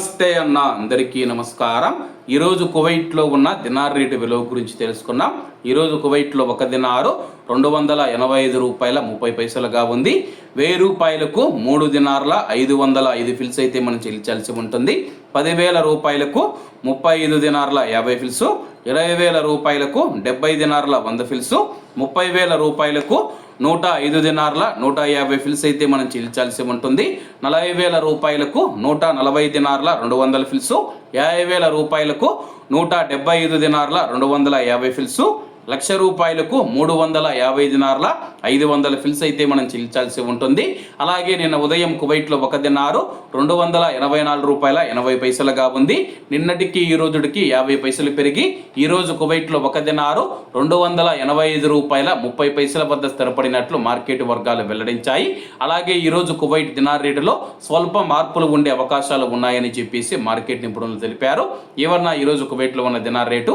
నమస్తే అన్న అందరికీ నమస్కారం. ఈరోజు కువైట్లో ఉన్న దినార్ రేటు విలువ గురించి తెలుసుకున్నాం ఈరోజు కువైట్లో ఒక దినారు రెండు వందల ఎనభై ఐదు రూపాయల ముప్పై పైసలుగా ఉంది. వెయ్యి రూపాయలకు మూడు దినార్ల ఐదు వందల ఐదు ఫిల్స్ అయితే మనం చెల్లించాల్సి ఉంటుంది. పదివేల రూపాయలకు ముప్పై ఐదు దినార్ల యాభై ఫిల్స్ ఇరవై వేల రూపాయలకు డెబ్బై దినార్ల వంద ఫిల్సు ముప్పై వేల రూపాయలకు నూట ఐదు దినార్ల నూట యాభై ఫిల్స్ అయితే మనం చెల్లించాల్సి ఉంటుంది. నలభై వేల రూపాయలకు నూట నలభై దినార్ల రెండు వందల ఫిల్సు యాభై వేల రూపాయలకు నూట డెబ్బై ఐదు దినార్ల రెండు వందల యాభై ఫిల్సు లక్ష రూపాయలకు మూడు వందల యాభై దినార్ల ఐదు వందల ఫిల్స్ అయితే మనం చెల్లించాల్సి ఉంటుంది. అలాగే నిన్న ఉదయం కువైట్లో ఒక దినారు రెండు వందల ఎనభై నాలుగు రూపాయల ఎనభై పైసలుగా ఉంది. నిన్నటికి ఈ రోజుడికి యాభై పైసలు పెరిగి ఈరోజు కువైట్లో ఒక దినారు రెండు వందల ఎనభై ఐదు రూపాయల ముప్పై పైసల వద్ద స్థిరపడినట్లు మార్కెట్ వర్గాలు వెల్లడించాయి. అలాగే ఈరోజు కువైట్ దినార్ రేటులో స్వల్ప మార్పులు ఉండే అవకాశాలు ఉన్నాయని చెప్పేసి మార్కెట్ నిపుణులు తెలిపారు. ఏమన్నా ఈరోజు కువైట్లో ఉన్న దినార్ రేటు